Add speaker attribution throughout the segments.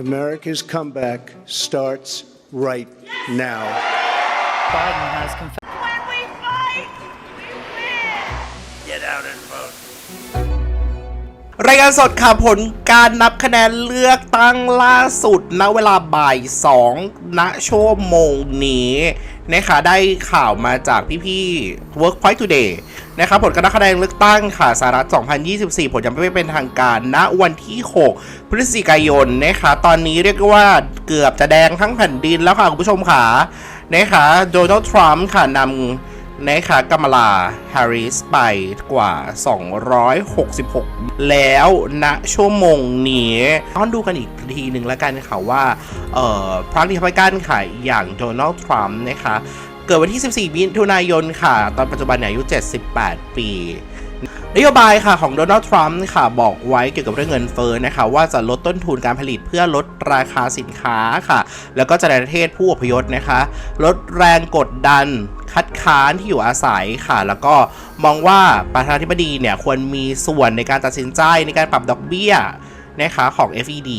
Speaker 1: America's comeback starts right now.
Speaker 2: Biden has confessed.
Speaker 3: When we fight, we win.
Speaker 4: Get out and vote.
Speaker 5: รายงานสดค่ะผลการนับคะแนนเลือกตั้งล่าสุดณเวลาบ่าย2ณชั่วโมงนี้นะคะได้ข่าวมาจากพี่ๆ Workpoint Today นะคะผลการนับคะแนนเลือกตั้งค่ะสหรัฐ 2024 ผลยังไม่เป็นทางการณวันที่ 6 พฤศจิกายนนะคะตอนนี้เรียกว่าเกือบจะแดงทั้งแผ่นดินแล้วค่ะ คุณผู้ชมค่ะนะคะโดนัลด์ทรัมป์ค่ะนำ นะคะกัมลาแฮร์ริสไปกว่า 266 แล้วณชั่วโมงนี้ต้องดูกันอีกทีหนึ่งแล้วกันค่ะว่าเอ่อพรรครีพับลิกันค่ะอย่างโดนัลด์ทรัมป์นะคะ เกิดวันที่ 14มิถุนายนค่ะ ตอนปัจจุบันเนี่ยอายุ 78 ปี นโยบายค่ะของโดนัลด์ทรัมป์ค่ะบอกไว้เกี่ยวกับเรื่องเงินเฟ้อนะคะว่าจะลดต้นทุนการผลิตเพื่อลดราคาสินค้าค่ะ แล้วก็จะในประเทศผู้อพยพนะคะ ลดแรงกดดันคัดค้านที่อยู่อาศัยค่ะ แล้วก็มองว่าประธานาธิบดีเนี่ยควรมีส่วนในการตัดสินใจในการปรับดอกเบี้ยนะคะของ FED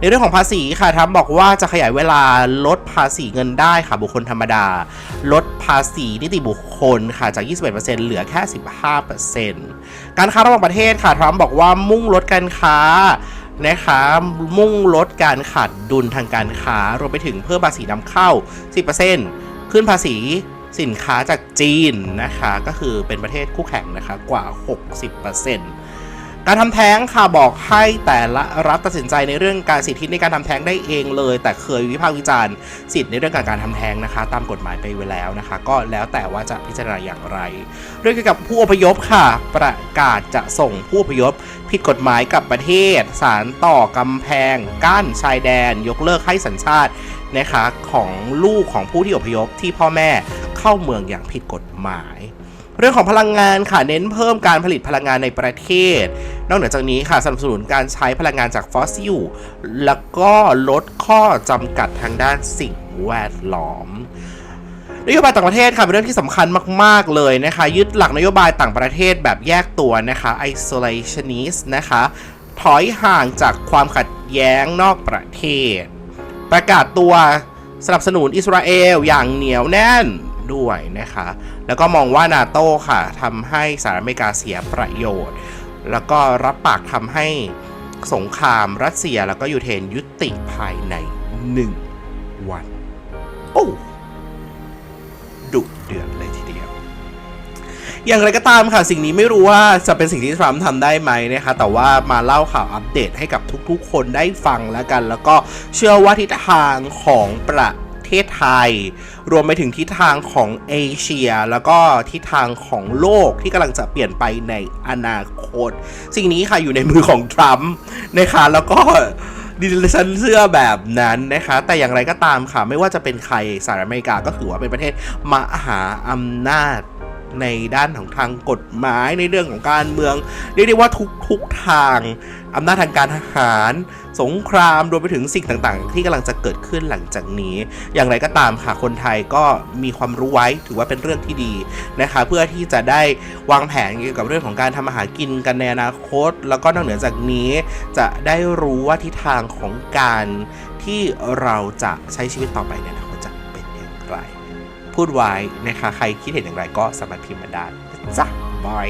Speaker 5: ในเรื่องของภาษีค่ะทรัมบอกว่าจะขยายเวลาลดภาษีเงินได้ค่ะบุคคลธรรมดา ลดภาษีนิติบุคคลค่ะจาก 21%เหลือแค่ 15%การค้าระหว่างประเทศค่ะทรัมป์บอกว่ามุ่งลดการค้านะคะมุ่งลดการขาดดุลทางการค้ารวมไปถึงเพิ่มภาษีนำเข้า 10%ขึ้นภาษีสินค้าจากจีนนะคะ ก็คือเป็นประเทศคู่แข่งนะคะกว่า 60% การทำแท้งค่ะบอกให้แต่ละรัฐตัดสินใจในเรื่องการสิทธิในการทำแท้งได้เองเลย แต่เคยวิพากษ์วิจารณ์สิทธิในเรื่องการการทำแท้งนะคะ ตามกฎหมายไปไว้แล้วนะคะ ก็แล้วแต่ว่าจะพิจารณาอย่างไร เรื่องเกี่ยวกับผู้อพยพค่ะ ประกาศจะส่งผู้อพยพ ผิดกฎหมายกับประเทศสารต่อกำแพง กั้นชายแดน ยกเลิกให้สัญชาตินะคะของลูกของผู้ที่อพยพที่พ่อแม่เข้าเมืองอย่างผิดกฎหมาย เรื่องของพลังงานค่ะเน้นเพิ่มการผลิตพลังงานในประเทศ นอกเหนือจากนี้ค่ะสนับสนุนการใช้พลังงานจากฟอสซิลแล้วก็ลดข้อจำกัดทางด้านสิ่งแวดล้อมนโยบายต่างประเทศค่ะเป็นเรื่องที่สำคัญมาก ๆ เลยนะคะ ยึดหลักนโยบายต่างประเทศแบบแยกตัวนะคะ isolationist นะคะ ถอยห่างจากความขัดแย้งนอกประเทศ ประกาศตัวสนับสนุนอิสราเอลอย่างเหนียวแน่น ด้วยนะคะ แล้วก็มองว่านาโต้ค่ะทำให้สหรัฐอเมริกาเสียประโยชน์ แล้วก็รับปากทำให้สงครามรัสเซียแล้วก็ยูเครนยุติภายใน 1 วัน โอ้ดุเดือดเลยทีเดียว อย่างไรก็ตามค่ะ สิ่งนี้ไม่รู้ว่าจะเป็นสิ่งที่ทรัมป์ทำได้ไหมนะคะ แต่ว่ามาเล่าข่าวอัปเดตให้กับทุกๆ คนได้ฟังแล้วกัน แล้วก็เชื่อว่าทิศทางของประ ทศไทย รวมไปถึงทิศทางของเอเชีย แล้วก็ทิศทางของโลกที่กำลังจะเปลี่ยนไปในอนาคต สิ่งนี้ค่ะอยู่ในมือของทรัมป์นะคะแล้วก็ดิฉันเชื่อแบบนั้นนะคะ แต่อย่างไรก็ตามค่ะ ไม่ว่าจะเป็นใครสหรัฐอเมริกาก็ถือว่าเป็นประเทศมหาอำนาจ ในด้านของทางกฎหมายในเรื่องของการเมือง เรียกได้ว่าทุกทุกทางอำนาจทางการทหาร สงครามรวมไปถึงสิ่งต่างๆ ที่กำลังจะเกิดขึ้นหลังจากนี้ อย่างไรก็ตามค่ะคนไทยก็มีความรู้ไว้ถือว่าเป็นเรื่องที่ดีนะคะเพื่อที่จะได้วางแผนเกี่ยวกับเรื่องของการทำอาหารกินกันในอนาคต แล้วก็นอกเหนือจากนี้ จะได้รู้ว่าทิศทางของการที่เราจะใช้ชีวิตต่อไปในอ พูดไว้นะคะ ใครคิดเห็นอย่างไรก็สามารถพิมพ์มาได้จ้ะบาย